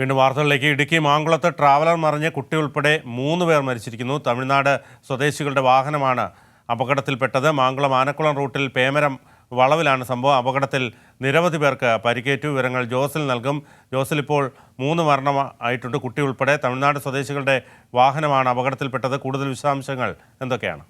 വീണ്ടും വാർത്തകളിലേക്ക്. ഇടുക്കി മാങ്കുളത്ത് ട്രാവലർ മറിഞ്ഞ് കുട്ടി ഉൾപ്പെടെ മൂന്ന് പേർ മരിച്ചിരിക്കുന്നു. തമിഴ്നാട് സ്വദേശികളുടെ വാഹനമാണ് അപകടത്തിൽപ്പെട്ടത്. മാങ്കുളം ആനക്കുളം റൂട്ടിൽ പേമരം വളവിലാണ് സംഭവം. അപകടത്തിൽ നിരവധി പേർക്ക് പരിക്കേറ്റു. വിവരങ്ങൾ ജോസിൽ നൽകും. ജോസിൽ ഇപ്പോൾ മൂന്ന് മരണം ആയിട്ടുണ്ട് കുട്ടി ഉൾപ്പെടെ. തമിഴ്നാട് സ്വദേശികളുടെ വാഹനമാണ് അപകടത്തിൽപ്പെട്ടത്. കൂടുതൽ വിശദാംശങ്ങൾ എന്തൊക്കെയാണ്?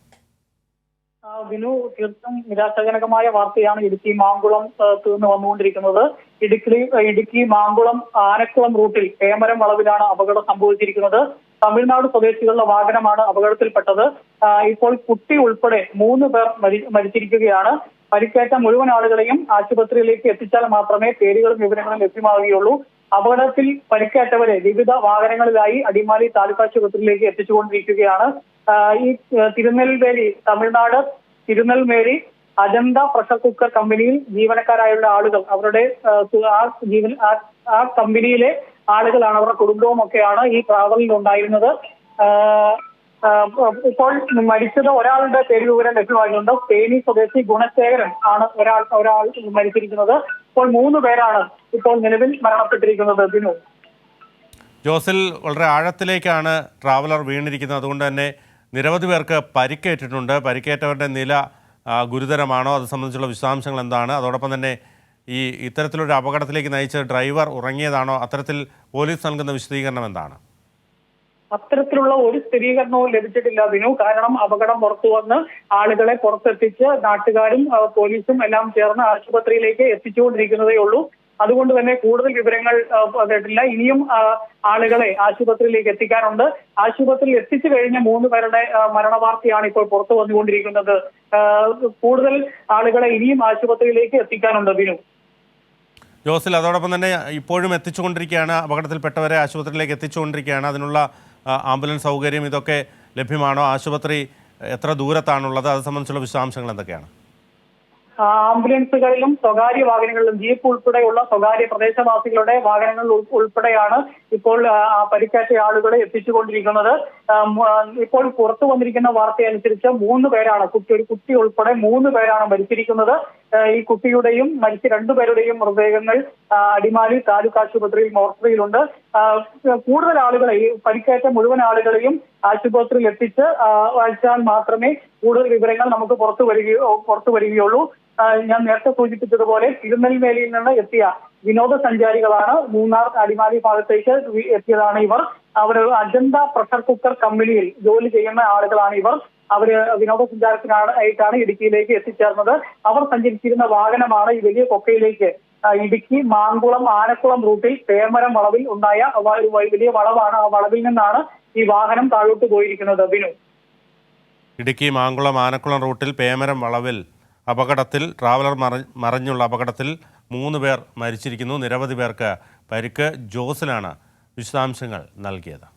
വിനു തീർത്തും നിരാശാജനകമായ വാർത്തയാണ് ഇടുക്കി മാങ്കുളം തീർന്ന് വന്നുകൊണ്ടിരിക്കുന്നത്. ഇടുക്കി ഇടുക്കി മാങ്കുളം ആനക്കുളം റൂട്ടിൽ പേമരം വളവിലാണ് അപകടം സംഭവിച്ചിരിക്കുന്നത്. തമിഴ്നാട് സ്വദേശികളുടെ വാഹനമാണ് അപകടത്തിൽപ്പെട്ടത്. ഇപ്പോൾ കുട്ടി ഉൾപ്പെടെ മൂന്ന് പേർ മരിച്ചിരിക്കുകയാണ്. പരിക്കേറ്റ മുഴുവൻ ആളുകളെയും ആശുപത്രിയിലേക്ക് എത്തിച്ചാൽ മാത്രമേ പേരുകളും വിവരങ്ങളും ലഭ്യമാവുകയുള്ളൂ. അപകടത്തിൽ പരിക്കേറ്റവരെ വിവിധ വാഹനങ്ങളിലായി അടിമാലി താലൂക്ക് ആശുപത്രിയിലേക്ക് എത്തിച്ചുകൊണ്ടിരിക്കുകയാണ്. ഈ തിരുനെൽവേലി തമിഴ്നാട് തിരുനെൽവേലി അജന്ത പ്രഷർ കുക്കർ കമ്പനിയിൽ ജീവനക്കാരായുള്ള ആളുകൾ. അവരുടെ ആ, ജീവൻ ആ- കമ്പനിയിലെ ആളുകളാണ്. അവരുടെ കുടുംബവും ഒക്കെയാണ് ഈ ട്രാവലിൽ ഉണ്ടായിരുന്നത്. ഇപ്പോൾ മരിച്ചത് ഒരാളുടെ പേര് വിവരം ലഭ്യമായിട്ടുണ്ട്. തേനി സ്വദേശി ഗുണശേഖരൻ ആണ് ഒരാൾ ഒരാൾ മരിച്ചിരിക്കുന്നത്. ഇപ്പോൾ മൂന്ന് പേരാണ് ഇപ്പോൾ നിലവിൽ മരണപ്പെട്ടിരിക്കുന്നത്. ജോസിൽ വളരെ ആഴത്തിലേക്കാണ് ട്രാവലർ വീണിരിക്കുന്നത്. അതുകൊണ്ട് തന്നെ നിരവധി പേർക്ക് പരിക്കേറ്റിട്ടുണ്ട്. പരിക്കേറ്റവരുടെ നില ഗുരുതരമാണോ? അത് സംബന്ധിച്ചുള്ള വിശദാംശങ്ങൾ എന്താണ്? അതോടൊപ്പം തന്നെ ഈ ഇത്തരത്തിലൊരു അപകടത്തിലേക്ക് നയിച്ച ഡ്രൈവർ ഉറങ്ങിയതാണോ? അത്തരത്തിൽ പോലീസ് നൽകുന്ന വിശദീകരണം എന്താണ്? അത്തരത്തിലുള്ള ഒരു സ്ഥിരീകരണവും ലഭിച്ചിട്ടില്ല. അതിനു കാരണം അപകടം പുറത്തു വന്ന് ആളുകളെ പുറത്തെത്തിച്ച് നാട്ടുകാരും പോലീസും എല്ലാം ചേർന്ന് ആശുപത്രിയിലേക്ക് എത്തിച്ചുകൊണ്ടിരിക്കുന്നതേ ഉള്ളൂ. അതുകൊണ്ട് തന്നെ കൂടുതൽ വിവരങ്ങൾ കേട്ടില്ല ഇനിയും ആളുകളെ ആശുപത്രിയിലേക്ക് എത്തിക്കാനുണ്ട്. ആശുപത്രിയിൽ എത്തിച്ചു കഴിഞ്ഞ മൂന്ന് പേരുടെ മരണവാർത്തയാണ് ഇപ്പോൾ പുറത്തു വന്നുകൊണ്ടിരിക്കുന്നത്. കൂടുതൽ ആളുകളെ ഇനിയും ആശുപത്രിയിലേക്ക് എത്തിക്കാനുണ്ട് ബിനു. ജോസിൽ അതോടൊപ്പം തന്നെ ഇപ്പോഴും എത്തിച്ചുകൊണ്ടിരിക്കുകയാണ് അപകടത്തിൽപ്പെട്ടവരെ ആശുപത്രിയിലേക്ക് എത്തിച്ചുകൊണ്ടിരിക്കുകയാണ്. അതിനുള്ള ആംബുലൻസ് സൗകര്യം ഇതൊക്കെ ലഭ്യമാണോ? ആശുപത്രി എത്ര ദൂരത്താണുള്ളത്? അത് സംബന്ധിച്ചുള്ള വിശദാംശങ്ങൾ എന്തൊക്കെയാണ്? ആംബുലൻസുകളിലും സ്വകാര്യ വാഹനങ്ങളിലും ജീപ്പ് ഉൾപ്പെടെയുള്ള സ്വകാര്യ പ്രദേശവാസികളുടെ വാഹനങ്ങൾ ഉൾ- ഉൾപ്പെടെയാണ് ഇപ്പോൾ പരിക്കേറ്റ ആളുകളെ എത്തിച്ചുകൊണ്ടിരിക്കുന്നത്. ഇപ്പോൾ പുറത്തു വന്നിരിക്കുന്ന വാർത്തയനുസരിച്ച് മൂന്ന് പേരാണ് കുട്ടി ഒരു കുട്ടി ഉൾപ്പെടെ മൂന്ന് പേരാണ് മരിച്ചിരിക്കുന്നത്. ഈ കുട്ടിയുടെയും മരിച്ച രണ്ടുപേരുടെയും മൃതദേഹങ്ങൾ അടിമാലി താലൂക്ക് ആശുപത്രിയിൽ മോർച്ചറിയിലുണ്ട് കൂടുതൽ ആളുകളെ പരിക്കേറ്റ മുഴുവൻ ആളുകളെയും ആശുപത്രിയിൽ എത്തിച്ച് വായിച്ചാൽ മാത്രമേ കൂടുതൽ വിവരങ്ങൾ നമുക്ക് പുറത്തു വരികയോ പുറത്തു വരികയുള്ളൂ. ഞാൻ നേരത്തെ സൂചിപ്പിച്ചതുപോലെ തിരുനെൽവേലിയിൽ നിന്ന് എത്തിയ വിനോദസഞ്ചാരികളാണ് മൂന്നാർ അടിമാലി ഭാഗത്തേക്ക് എത്തിയതാണ് ഇവർ. അവർ അജന്ത പ്രഷർ കുക്കർ കമ്പനിയിൽ ജോലി ചെയ്യുന്ന ആളുകളാണ് ഇവർ. അവർ വിനോദസഞ്ചാരത്തിനാണ് ആയിട്ടാണ് ഇടുക്കിയിലേക്ക് എത്തിച്ചേർന്നത്. അവർ സഞ്ചരിച്ചിരുന്ന വാഹനമാണ് ഈ വലിയ കൊക്കയിലേക്ക് ഇടുക്കി മാങ്കുളം ആനക്കുളം റൂട്ടിൽ തേമരം വളവിൽ ഉണ്ടായ ഒരു വലിയ വളവാണ്. ആ വളവിൽ നിന്നാണ് ഈ വാഹനം താഴോട്ട് പോയിരിക്കുന്നത് ബിനു. ഇടുക്കി മാങ്കുളം ആനക്കുളം റൂട്ടിൽ പേമരം വളവിൽ അപകടത്തിൽ ട്രാവലർ മറ മറിഞ്ഞുള്ള അപകടത്തിൽ മൂന്ന് പേർ മരിച്ചിരിക്കുന്നു. നിരവധി പേർക്ക് പരിക്ക്. ജോസിലാണ് വിശദാംശങ്ങൾ നൽകിയത്.